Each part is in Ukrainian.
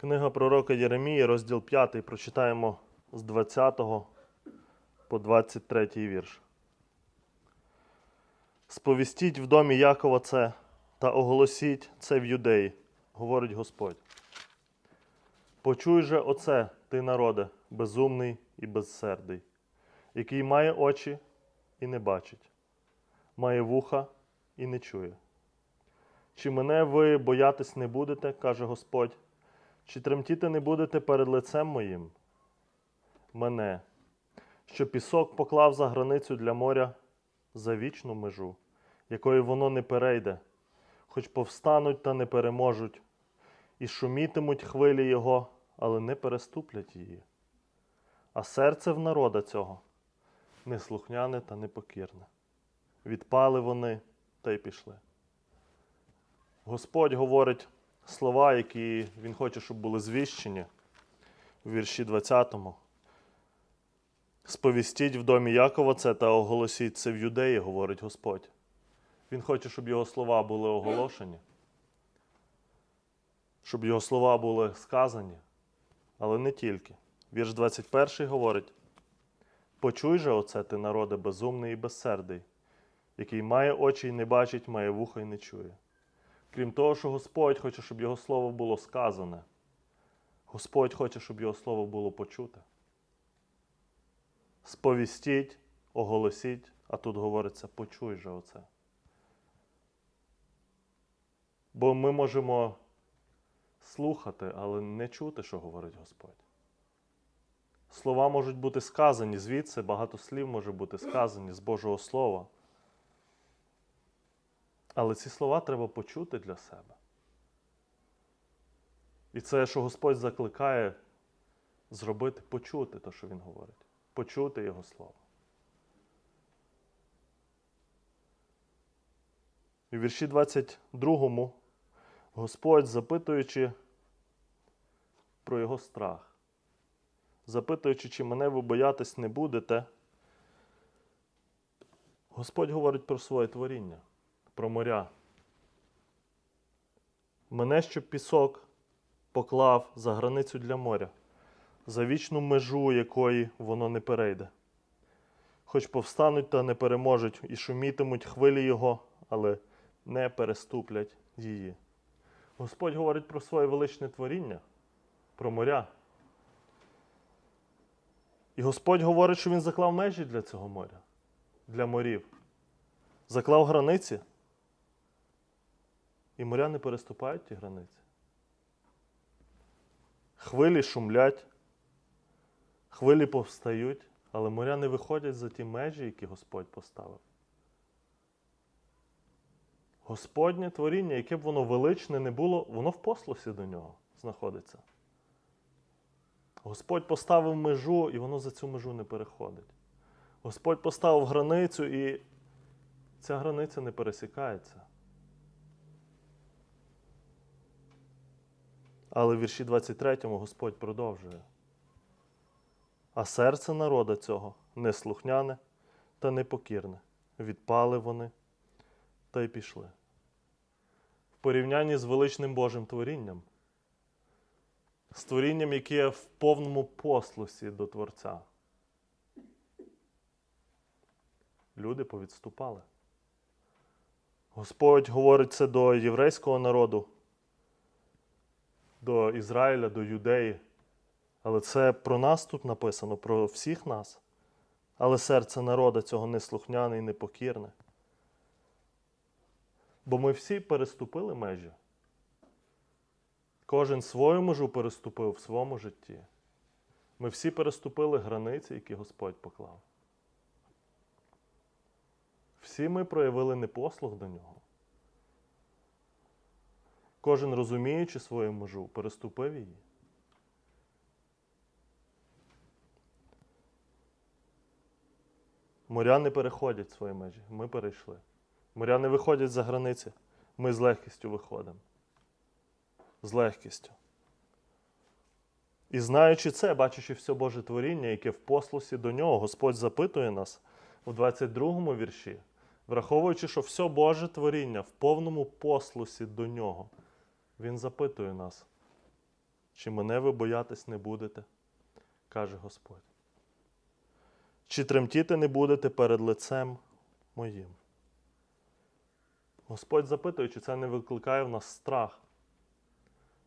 Книга пророка Єремії, розділ 5, прочитаємо з 20 по 23 вірш. Сповістіть в домі Якова це та оголосіть це в юдеї, говорить Господь. Почуй же оце, ти народе, безумний і безсердий, який має очі і не бачить, має вуха і не чує. Чи мене ви боятись не будете, каже Господь, чи тремтіти не будете перед лицем моїм? Мене, що пісок поклав за границю для моря за вічну межу, якої воно не перейде, хоч повстануть та не переможуть, і шумітимуть хвилі його, але не переступлять її. А серце в народа цього неслухняне та непокірне. Відпали вони та й пішли. Господь говорить слова, які Він хоче, щоб були звіщені у вірші 20. Сповістіть в домі Якова це та оголосіть це в юдеї, говорить Господь. Він хоче, щоб його слова були оголошені, щоб його слова були сказані, але не тільки. Вірш 21 говорить: Почуй же оце ти, народе, безумний і безсердий, який має очі і не бачить, має вуха і не чує. Крім того, що Господь хоче, щоб Його слово було сказане. Господь хоче, щоб Його слово було почуте. Сповістіть, оголосіть, а тут говориться, почуй же оце. Бо ми можемо слухати, але не чути, що говорить Господь. Слова можуть бути сказані звідси, багато слів може бути сказані з Божого Слова. Але ці слова треба почути для себе. І це, що Господь закликає зробити, почути те, що Він говорить, почути Його Слово. І в вірші 22 Господь, запитуючи про його страх, запитуючи, чи мене ви боятись не будете, Господь говорить про своє творіння про моря. Мене, щоб пісок поклав за границю для моря, за вічну межу якої воно не перейде. Хоч повстануть та не переможуть, і шумітимуть хвилі його, але не переступлять її. Господь говорить про своє величне творіння, про моря. І Господь говорить, що Він заклав межі для цього моря, для морів. Заклав границі. І моря не переступають ті границі. Хвилі шумлять, хвилі повстають, але моря не виходять за ті межі, які Господь поставив. Господнє творіння, яке б воно величне не було, воно в послусі до нього знаходиться. Господь поставив межу, і воно за цю межу не переходить. Господь поставив границю, і ця границя не пересікається. Але в вірші 23 Господь продовжує. А серце народа цього неслухняне та непокірне. Відпали вони та й пішли. В порівнянні з величним Божим творінням, з творінням, яке в повному послусі до Творця. Люди повідступали. Господь говорить це до єврейського народу до Ізраїля, до Юдеї. Але це про нас тут написано, про всіх нас. Але серце народа цього неслухняне і непокірне. Бо ми всі переступили межі. Кожен свою межу переступив в своєму житті. Ми всі переступили границі, які Господь поклав. Всі ми проявили непослух до нього. Кожен, розуміючи свою межу, переступив її. Моря не переходять свої межі. Ми перейшли. Моря не виходять за границі. Ми з легкістю виходимо. З легкістю. І знаючи це, бачачи все Боже творіння, яке в послусі до нього, Господь запитує нас у 22 вірші, враховуючи, що все Боже творіння в повному послусі до нього. Він запитує нас, Чи мене ви боятись не будете, каже Господь. Чи тремтіти не будете перед лицем моїм? Господь запитує, чи це не викликає в нас страх,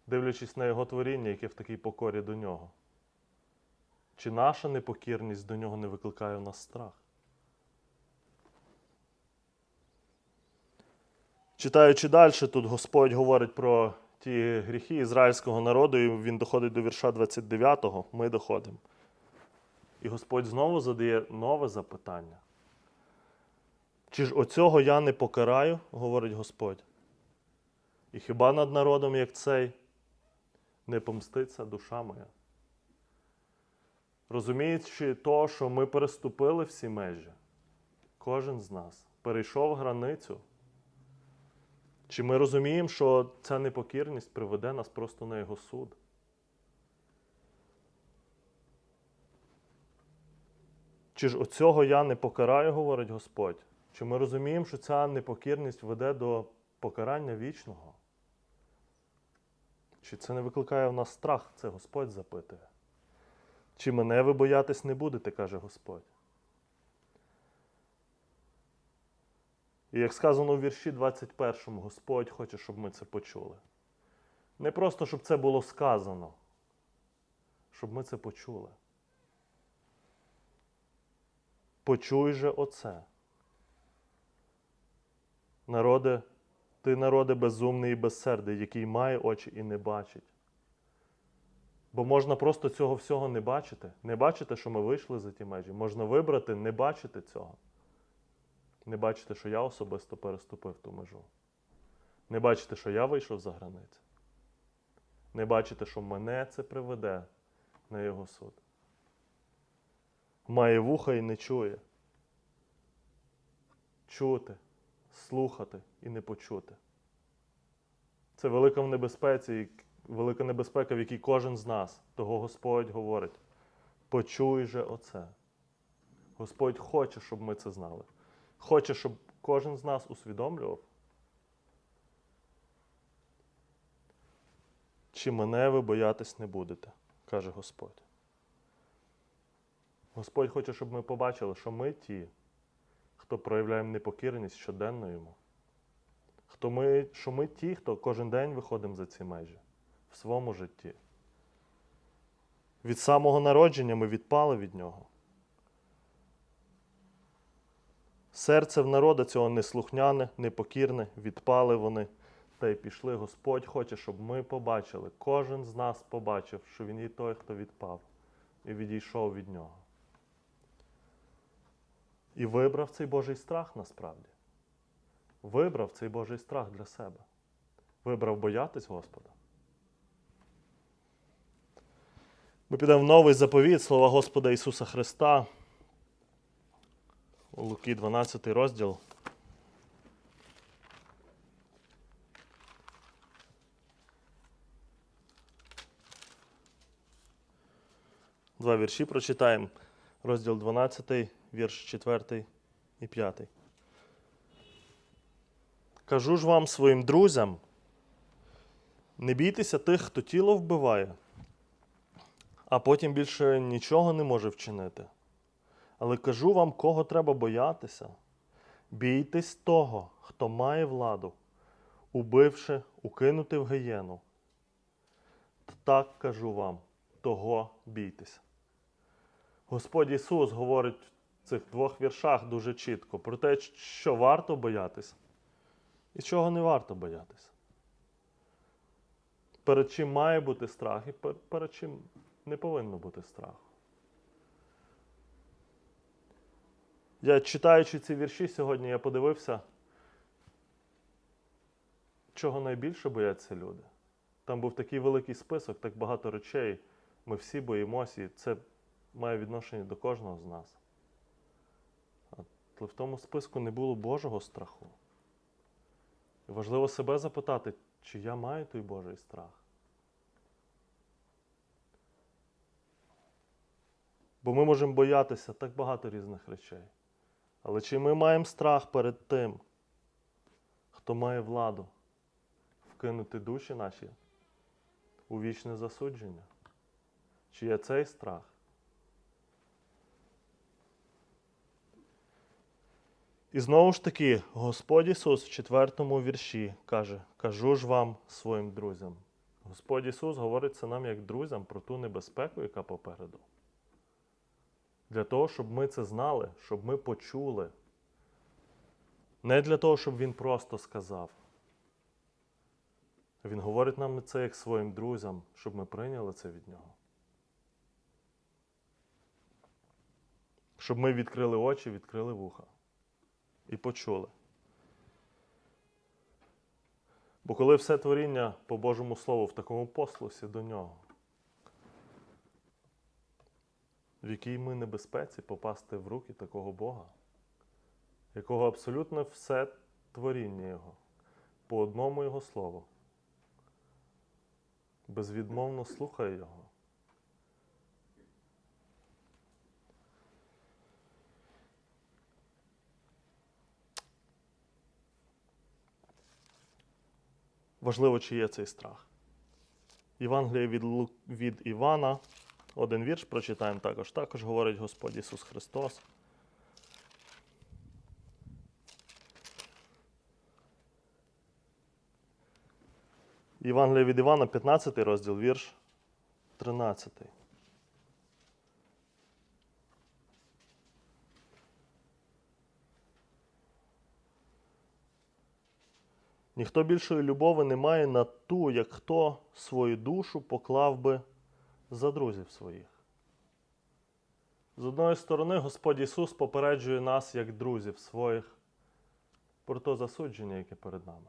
дивлячись на Його творіння, яке в такій покорі до нього. Чи наша непокірність до нього не викликає в нас страх? Читаючи далі, тут Господь говорить про ті гріхи ізраїльського народу, і він доходить до вірша 29-го, ми доходимо. І Господь знову задає нове запитання. Чи ж оцього я не покараю, говорить Господь. І хіба над народом, як цей, не помститься душа моя? Розуміючи то, що ми переступили всі межі, кожен з нас перейшов границю. Чи ми розуміємо, що ця непокірність приведе нас просто на його суд? Чи ж оцього я не покараю, говорить Господь? Чи ми розуміємо, що ця непокірність веде до покарання вічного? Чи це не викликає в нас страх? Це Господь запитує. Чи мене ви боятись не будете, каже Господь. І як сказано у вірші 21, Господь хоче, щоб ми це почули. Не просто, щоб це було сказано, щоб ми це почули. Почуй же оце. Народе, ти народе безумний і безсердий, який має очі і не бачить. Бо можна просто цього всього не бачити. Не бачити, що ми вийшли за ті межі. Можна вибрати, не бачити цього. Не бачити, що я особисто переступив ту межу. Не бачити, що я вийшов за границі. Не бачити, що мене це приведе на його суд. Має вуха і не чує. Чути, слухати і не почути. Це велика в небезпеці, велика небезпека, в якій кожен з нас, того Господь говорить. Почуй же оце. Господь хоче, щоб ми це знали. Хоче, щоб кожен з нас усвідомлював. Чи мене ви боятись не будете, каже Господь. Господь хоче, щоб ми побачили, що ми ті, хто проявляємо непокірність щоденно йому. Хто ми, що ми ті, хто кожен день виходимо за ці межі в своєму житті. Від самого народження ми відпали від нього. Серце в народа цього неслухняне, непокірне, відпали вони та й пішли. Господь хоче, щоб ми побачили, кожен з нас побачив, що він є той, хто відпав і відійшов від нього. І вибрав цей Божий страх насправді. Вибрав цей Божий страх для себе. Вибрав боятись Господа. Ми підемо в новий заповіт слова Господа Ісуса Христа. Луки 12 розділ. Два вірші прочитаємо. Розділ 12, вірш 4 і 5. Кажу ж вам своїм друзям, не бійтеся тих, хто тіло вбиває, а потім більше нічого не може вчинити. Але кажу вам, кого треба боятися. Бійтесь того, хто має владу, убивши, укинути в гієну. Так кажу вам, того бійтесь. Господь Ісус говорить в цих двох віршах дуже чітко про те, що варто боятися і чого не варто боятися. Перед чим має бути страх і перед чим не повинно бути страху. Я читаючи ці вірші сьогодні, я подивився, чого найбільше бояться люди. Там був такий великий список, так багато речей. Ми всі боїмося, і це має відношення до кожного з нас. Але в тому списку не було Божого страху. І важливо себе запитати, чи я маю той Божий страх. Бо ми можемо боятися так багато різних речей. Але чи ми маємо страх перед тим, хто має владу вкинути душі наші у вічне засудження? Чи є цей страх? І знову ж таки, Господь Ісус в четвертому вірші каже: Кажу ж вам своїм друзям. Господь Ісус говорить це нам як друзям про ту небезпеку, яка попереду. Для того, щоб ми це знали, щоб ми почули. Не для того, щоб Він просто сказав. Він говорить нам це як своїм друзям, щоб ми прийняли це від Нього. Щоб ми відкрили очі, відкрили вуха і почули. Бо коли все творіння по Божому Слову в такому послусі до нього, в якій ми небезпеці попасти в руки такого Бога, якого абсолютно все творіння Його, по одному Його слову, безвідмовно слухає Його. Важливо, чи є цей страх. Євангеліє від, від Івана, один вірш прочитаємо також. Також говорить Господь Ісус Христос. Євангеліє від Івана, 15 розділ, вірш 13. Ніхто більшої любові не має на ту, як хто свою душу поклав би за друзів своїх. З одної сторони, Господь Ісус попереджує нас як друзів своїх про то засудження, яке перед нами.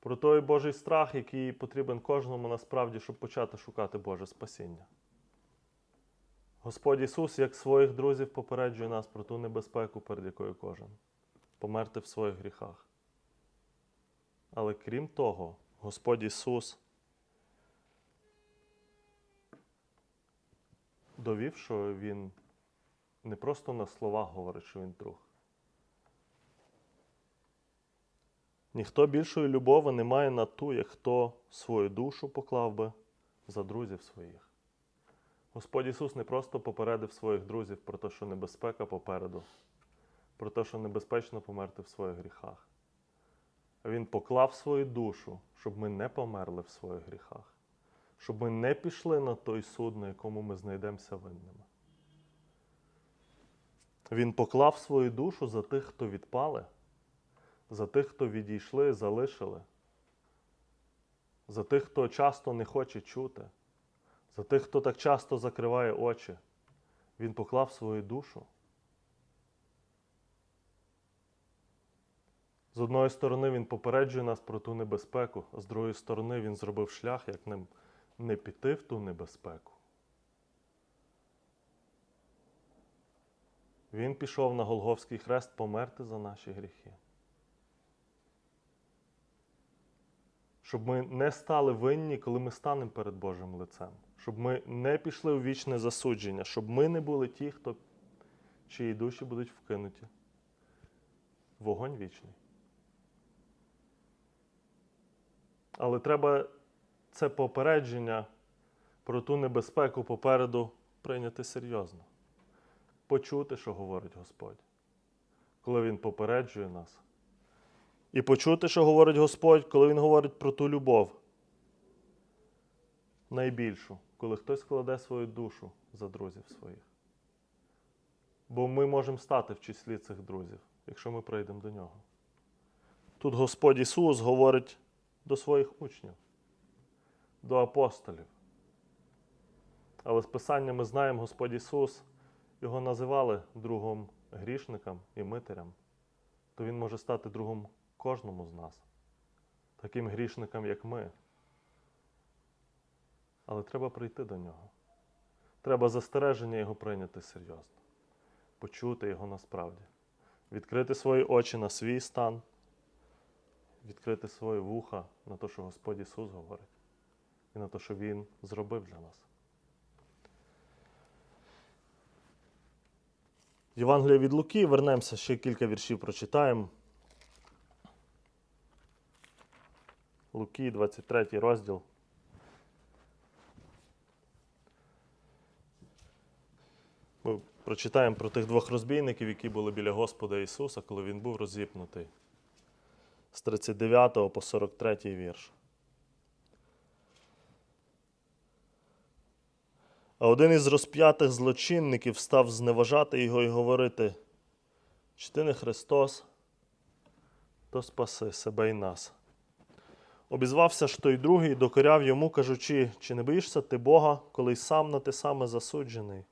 Про той Божий страх, який потрібен кожному насправді, щоб почати шукати Боже спасіння. Господь Ісус, як своїх друзів, попереджує нас про ту небезпеку, перед якою кожен померти в своїх гріхах. Але крім того, Господь Ісус довів, що Він не просто на словах говорить, що Він друг. Ніхто більшої любові не має на ту, як хто свою душу поклав би за друзів своїх. Господь Ісус не просто попередив своїх друзів про те, що небезпека попереду, про те, що небезпечно померти в своїх гріхах. Він поклав свою душу, щоб ми не померли в своїх гріхах, щоб ми не пішли на той суд, на якому ми знайдемося винними. Він поклав свою душу за тих, хто відпали, за тих, хто відійшли, і залишили, за тих, хто часто не хоче чути, за тих, хто так часто закриває очі. Він поклав свою душу. З одної сторони, він попереджує нас про ту небезпеку, а з другої сторони, він зробив шлях, як ним не піти в ту небезпеку. Він пішов на Голговський хрест померти за наші гріхи. Щоб ми не стали винні, коли ми станемо перед Божим лицем. Щоб ми не пішли у вічне засудження, щоб ми не були ті, хто чиї душі будуть вкинуті. Вогонь вічний. Але треба це попередження про ту небезпеку попереду прийняти серйозно. Почути, що говорить Господь, коли Він попереджує нас. І почути, що говорить Господь, коли Він говорить про ту любов. Найбільшу, коли хтось кладе свою душу за друзів своїх. Бо ми можемо стати в числі цих друзів, якщо ми прийдемо до нього. Тут Господь Ісус говорить до своїх учнів, до апостолів. Але з Писання ми знаємо, Господь Ісус його називали другом грішникам і митарям, то Він може стати другом кожному з нас, таким грішникам, як ми. Але треба прийти до нього. Треба застереження його прийняти серйозно, почути його насправді, відкрити свої очі на свій стан відкрити свої вуха на те, що Господь Ісус говорить, і на те, що він зробив для нас. Євангелія від Луки, вернемося ще кілька віршів прочитаємо. Луки, 23 розділ. Ми прочитаємо про тих двох розбійників, які були біля Господа Ісуса, коли Він був розіпнутий. З 39 по 43 вірш. Один із розп'ятих злочинників став зневажати його і говорити: чи ти не Христос, то спаси себе і нас. Обізвався ж той другий докоряв йому, кажучи, чи не боїшся ти Бога, коли й сам на те саме засуджений?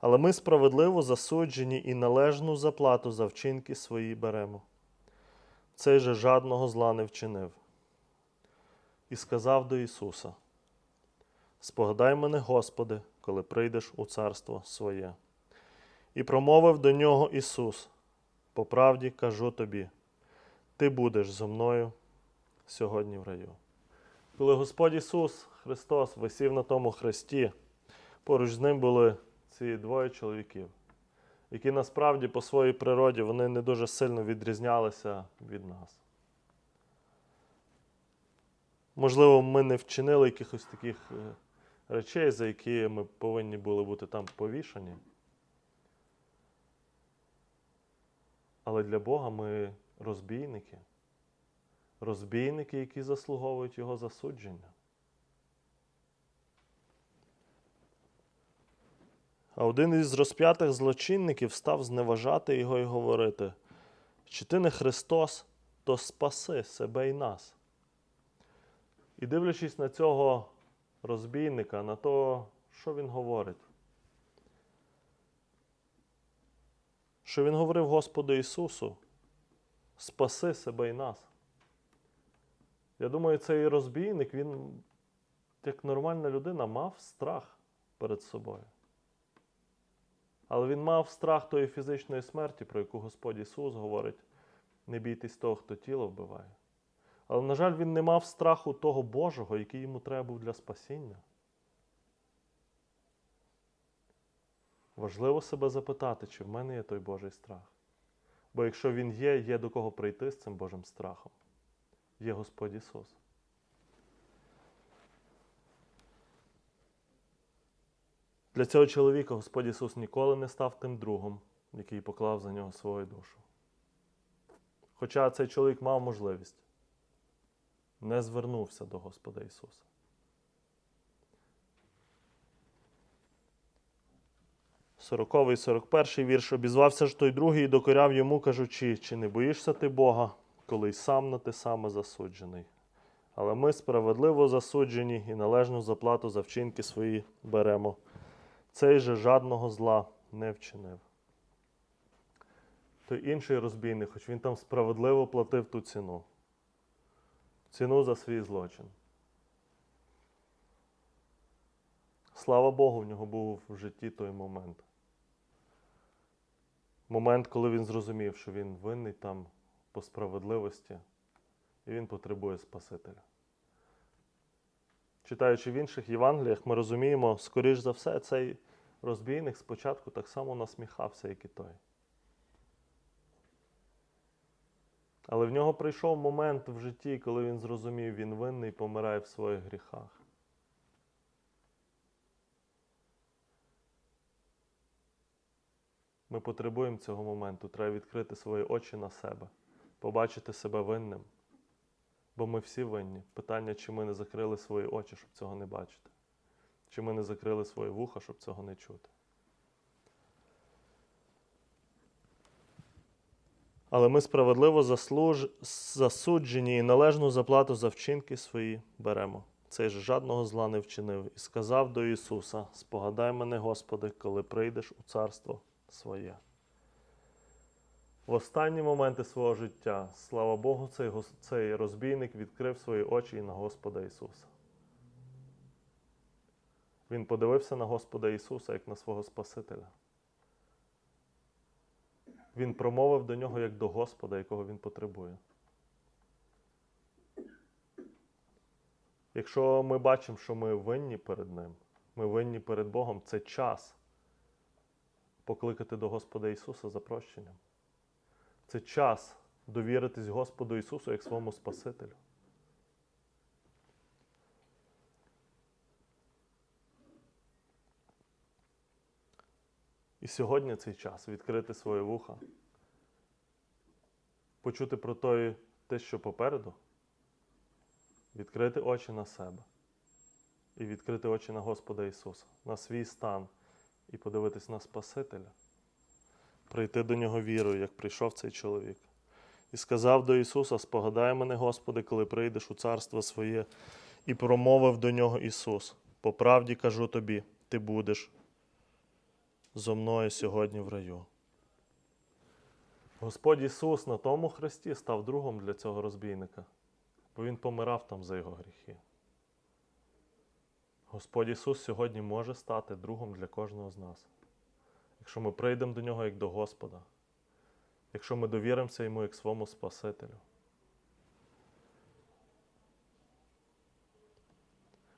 Але ми справедливо засуджені і належну заплату за вчинки свої беремо. Цей же жадного зла не вчинив. І сказав до Ісуса: Спогадай мене, Господи, коли прийдеш у царство своє. І промовив до нього Ісус: По правді кажу тобі, ти будеш зо мною сьогодні в раю. Коли Господь Ісус Христос висів на тому хресті, поруч з ним були ці двоє чоловіків, які насправді по своїй природі вони не дуже сильно відрізнялися від нас. Можливо, ми не вчинили якихось таких е, речей, за які ми повинні були бути там повішані. Але для Бога ми розбійники. Розбійники, які заслуговують Його засудження. А один із розп'ятих злочинників став зневажати його і говорити: чи ти не Христос, то спаси себе і нас. І дивлячись на цього розбійника, на те, що він говорить, що він говорив Господу Ісусу, спаси себе і нас. Я думаю, цей розбійник, він, як нормальна людина, мав страх перед собою. Але він мав страх тої фізичної смерті, про яку Господь Ісус говорить: не бійтесь того, хто тіло вбиває. Але, на жаль, він не мав страху того Божого, який йому треба був для спасіння. Важливо себе запитати, чи в мене є той Божий страх. Бо якщо він є, є до кого прийти з цим Божим страхом. Є Господь Ісус. Для цього чоловіка Господь Ісус ніколи не став тим другом, який поклав за нього свою душу. Хоча цей чоловік мав можливість, не звернувся до Господа Ісуса. Сороковий, сорок перший вірш обізвався ж той другий і докоряв йому, кажучи, чи не боїшся ти Бога, коли й сам на те саме засуджений. Але ми справедливо засуджені і належну заплату за вчинки свої беремо. Цей же жадного зла не вчинив. Той інший розбійник, хоч він там справедливо платив ту ціну. Ціну за свій злочин. Слава Богу, в нього був в житті той момент. Момент, коли він зрозумів, що він винний там по справедливості, і він потребує Спасителя. Читаючи в інших Євангеліях, ми розуміємо, скоріш за все, цей розбійник спочатку так само насміхався, як і той. Але в нього прийшов момент в житті, коли він зрозумів, він винний і помирає в своїх гріхах. Ми потребуємо цього моменту. Треба відкрити свої очі на себе, побачити себе винним. Бо ми всі винні. Питання, чи ми не закрили свої очі, щоб цього не бачити, чи ми не закрили свої вуха, щоб цього не чути. Але ми справедливо заслуж... засуджені і належну заплату за вчинки свої беремо. Цей же жадного зла не вчинив і сказав до Ісуса: Спогадай мене, Господи, коли прийдеш у царство своє. В останні моменти свого життя, слава Богу, цей, цей розбійник відкрив свої очі і на Господа Ісуса. Він подивився на Господа Ісуса як на свого Спасителя. Він промовив до нього як до Господа, якого він потребує. Якщо ми бачимо, що ми винні перед Ним, ми винні перед Богом, це час покликати до Господа Ісуса за прощенням. Це час довіритись Господу Ісусу як своєму Спасителю. І сьогодні цей час відкрити своє вуха, почути про той, те, що попереду, відкрити очі на себе. І відкрити очі на Господа Ісуса, на свій стан. І подивитись на Спасителя, прийти до Нього вірою, як прийшов цей чоловік. І сказав до Ісуса: Спогадай мене, Господи, коли прийдеш у царство своє, і промовив до нього Ісус: По правді кажу тобі, ти будеш зо мною сьогодні в раю. Господь Ісус на тому хресті став другом для цього розбійника, бо Він помирав там за його гріхи. Господь Ісус сьогодні може стати другом для кожного з нас. Якщо ми прийдемо до Нього як до Господа, якщо ми довіримося Йому як своєму Спасителю.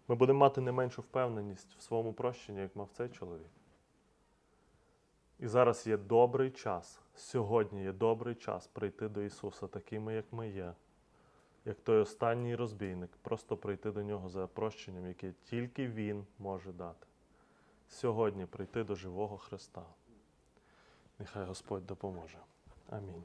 Ми будемо мати не меншу впевненість в своєму прощенні, як мав цей чоловік. І зараз є добрий час, сьогодні є добрий час прийти до Ісуса такими, як ми є, як той останній розбійник, просто прийти до Нього за прощенням, яке тільки Він може дати. Сьогодні прийти до живого Христа. Нехай Господь допоможе. Амінь.